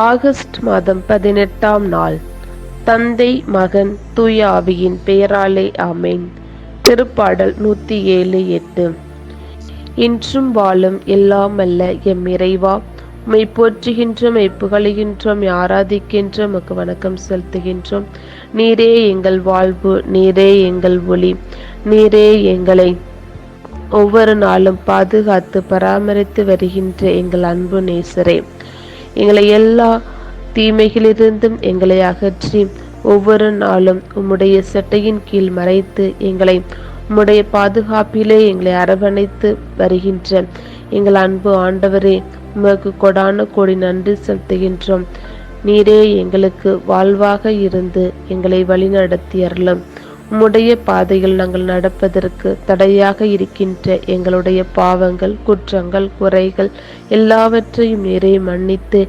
August மாதம் பதினெட்டாம் நாள். தந்தை மகன் தூய ஆவியின் பெயராலே ஆமேன். திருப்பாடல் நூற்றி ஏழு எட்டு. இன்றும் வாழும் எல்லாம் அல்ல எம் இறைவா. உமை போற்றுகின்றோம் புகழுகின்றோம் ஆராதிக்கின்றோம் உமக்கு வணக்கம் செலுத்துகின்றோம். நீரே எங்கள் வாழ்வு நீரே எங்கள் ஒளி நீரே எங்களை ஒவ்வொரு நாளும் பாதுகாத்து பராமரித்து வருகின்ற எங்கள் அன்பு நேசரே. எங்களை எல்லா தீமைகளிலிருந்தும் எங்களை அகற்றி ஒவ்வொரு நாளும் உம்முடைய சட்டையின் கீழ் மறைத்து எங்களை உம்முடைய பாதுகாப்பிலே எங்களை அரவணைத்து வருகின்ற எங்கள் அன்பு ஆண்டவரே உமக்கு கொடான கோடி நன்றி செலுத்துகின்றோம். நீரே எங்களுக்கு வாழ்வாக இருந்து எங்களை வழிநடத்தி அருளும். உம்முடைய பாதையில் நாங்கள் நடப்பதற்கு தடையாக இருக்கின்ற எங்களுடைய பாவங்கள் குற்றங்கள் குறைகள் எல்லாவற்றையும் நீரே மன்னித்து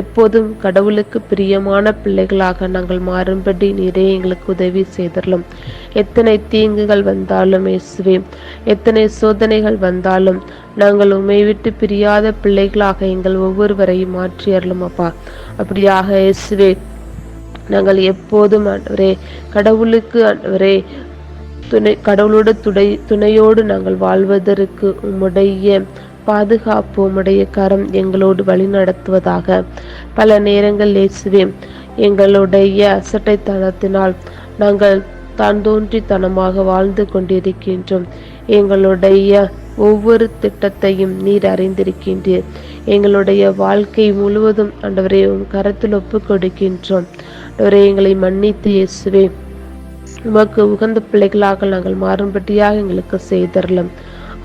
எப்போதும் கடவுளுக்கு பிரியமான பிள்ளைகளாக நாங்கள் மாறும்படி நீரே எங்களுக்கு உதவி செய்தரலும். எத்தனை தீங்குகள் வந்தாலும் இயேசுவே எத்தனை சோதனைகள் வந்தாலும் நாங்கள் உண்மை விட்டு பிரியாத பிள்ளைகளாக எங்கள் ஒவ்வொருவரையும் மாற்றி அருளும் அப்பா. அப்படியாக இயேசுவே நாங்கள் எப்போதும் ஆண்டவரே கடவுளுக்கு ஆண்டவரே துணை கடவுளோட துணை துணையோடு நாங்கள் வாழ்வதற்கு உம்முடைய பாதுகாப்பு உம்முடைய கரம் எங்களோடு வழி நடத்துவதாக பல நேரங்கள் இயேசுவே எங்களுடைய அசட்டைத்தனத்தினால் நாங்கள் தான் தோன்றித்தனமாக வாழ்ந்து கொண்டிருக்கின்றோம். எங்களுடைய ஒவ்வொரு திட்டத்தையும் நீர் அறிந்திருக்கின்றீர். எங்களுடைய வாழ்க்கை முழுவதும் ஆண்டவரே உன் கரத்தில் ஒப்பு கொடுக்கின்றோம் ஆண்டவரே எங்களை மன்னித்து இயேசுவே. உமக்கு உகந்த பிள்ளைகளாக நாங்கள் மாறும்படியாக எங்களுக்கு செய்தரலாம்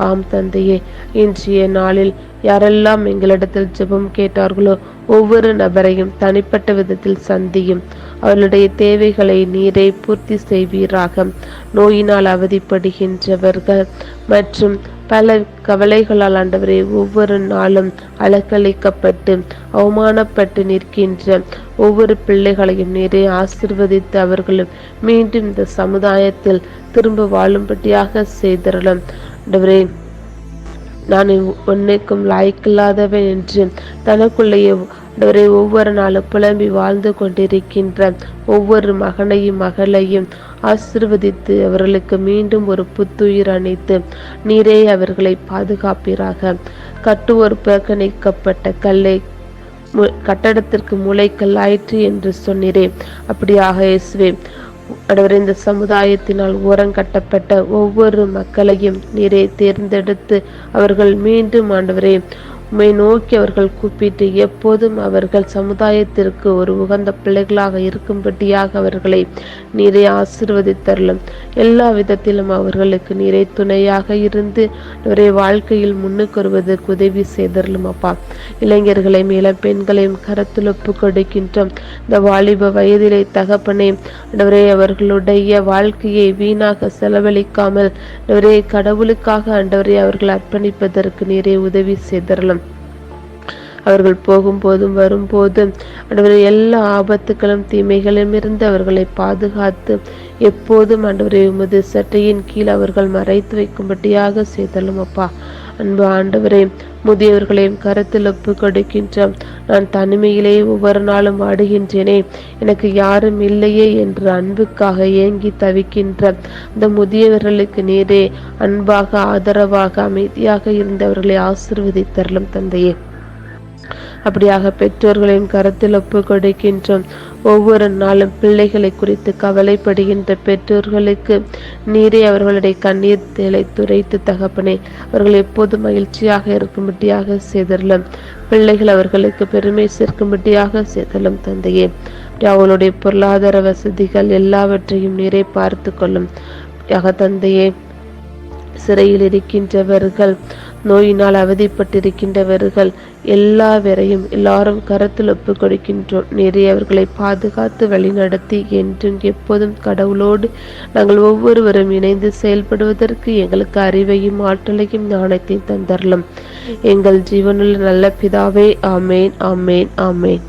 ஆம் தந்தையே இன்றைய நாளில் யாரெல்லாம் எங்களிடத்தில் ஜெபம் கேட்டார்களோ ஒவ்வொரு நபரையும் தனிப்பட்ட விதத்தில் சந்தியும். அவர்களுடைய தேவைகளை நீரை பூர்த்தி செய்வீராக. நோயினால் அவதிப்படுகின்றவர்கள் மற்றும் பல கவலைகளால் ஆண்டவரே ஒவ்வொரு நாளும் அலக்களிக்கப்பட்டு அவமானப்பட்டு நிற்கின்ற ஒவ்வொரு பிள்ளைகளையும் நிறைய ஆசிர்வதித்து அவர்களும் மீண்டும் இந்த சமுதாயத்தில் திரும்ப வாழும்படியாக செய்திடலாம். ஆண்டவரே நான் உன்னைக்கும் லாய்க்கில்லாதவன் என்று தனக்குள்ளேயே ஆண்டவரை ஒவ்வொரு நாளும் புலம்பி வாழ்ந்து கொண்டிருக்கின்ற ஒவ்வொரு மகனையும் மகளையும் ஆசிர்வதித்து அவர்களுக்கு மீண்டும் ஒரு புத்துயிர் அணைத்து நீரே அவர்களை பாதுகாப்பீராக. கட்டுவோர் புறக்கணிக்கப்பட்ட கல்லை கட்டடத்திற்கு மூளைக்கல்லாயிற்று என்று சொன்னீரே. அப்படியாக இயேசுவே ஆண்டவரே இந்த சமுதாயத்தினால் ஓரங்கட்டப்பட்ட ஒவ்வொரு மக்களையும் நீரே தேர்ந்தெடுத்து அவர்கள் மீண்டும் ஆண்டவரே உம்மை நோக்கி அவர்கள் கூப்பிட்டு எப்போதும் அவர்கள் சமுதாயத்திற்கு ஒரு உகந்த பிள்ளைகளாக இருக்கும்படியாக அவர்களை நீரை ஆசிர்வதித்தரலும். எல்லா விதத்திலும் அவர்களுக்கு நீரை துணையாக இருந்து ஒரே வாழ்க்கையில் முன்னுக்கு வருவதற்கு உதவி செய்தரலும் அப்பா. இளைஞர்களை இளம் பெண்களையும் கரத்தில் ஒப்பு கொடுக்கின்றோம். இந்த வாலிப வயதிலே தகப்பனே அவரே அவர்களுடைய வாழ்க்கையை வீணாக செலவழிக்காமல் அவரே கடவுளுக்காக ஆண்டவரை அவர்கள் அர்ப்பணிப்பதற்கு நீரே உதவி செய்தரலும். அவர்கள் போகும்போதும் வரும்போதும் ஆண்டவரை எல்லா ஆபத்துகளும் தீமைகளும் இருந்து அவர்களை பாதுகாத்து எப்போதும் ஆண்டவரை உமது சட்டையின் கீழ் அவர்கள் மறைத்து வைக்கும்படியாக செய்தலும் அப்பா. அன்பு ஆண்டவரே முதியவர்களையும் கருத்தில் ஒப்பு கொடுக்கின்ற நான் தனிமையிலே ஒவ்வொரு நாளும் வாடுகின்றேனே. எனக்கு யாரும் இல்லையே என்று அன்புக்காக ஏங்கி தவிக்கின்ற அந்த முதியவர்களுக்கு நேரே அன்பாக ஆதரவாக அமைதியாக இருந்தவர்களை ஆசிர்வதித்தரலும் தந்தையே. அப்படியாக பெற்றோர்களின் கருத்தில் ஒப்பு கொடுக்கின்றோம். ஒவ்வொரு நாளும் பிள்ளைகளை குறித்து கவலைப்படுகின்ற பெற்றோர்களுக்கு நீரே அவர்களுடைய கண்ணீர் தேலை துரைத்து தகப்பனே அவர்கள் எப்போது மகிழ்ச்சியாக இருக்கும்படியாக செய்தரலும் பிள்ளைகள் அவர்களுக்கு பெருமை சேர்க்கும்படியாக செய்தலும் தந்தையே. அவளுடைய பொருளாதார வசதிகள் எல்லாவற்றையும் நீரை பார்த்து கொள்ளும். தந்தையே சிறையில் இருக்கின்றவர்கள் நோயினால் அவதிப்பட்டிருக்கின்றவர்கள் எல்லாவரையும் எல்லாரும் கரத்தில் ஒப்பு கொடுக்கின்றோம். நிறைய அவர்களை பாதுகாத்து வழிநடத்தி என்றும் எப்போதும் கடவுளோடு நாங்கள் ஒவ்வொருவரும் இணைந்து செயல்படுவதற்கு எங்களுக்கு அறிவையும் ஆற்றலையும் ஞானத்தையும் தந்தரலும். எங்கள் ஜீவனுள்ள நல்ல பிதாவே ஆமேன் ஆமேன் ஆமேன்.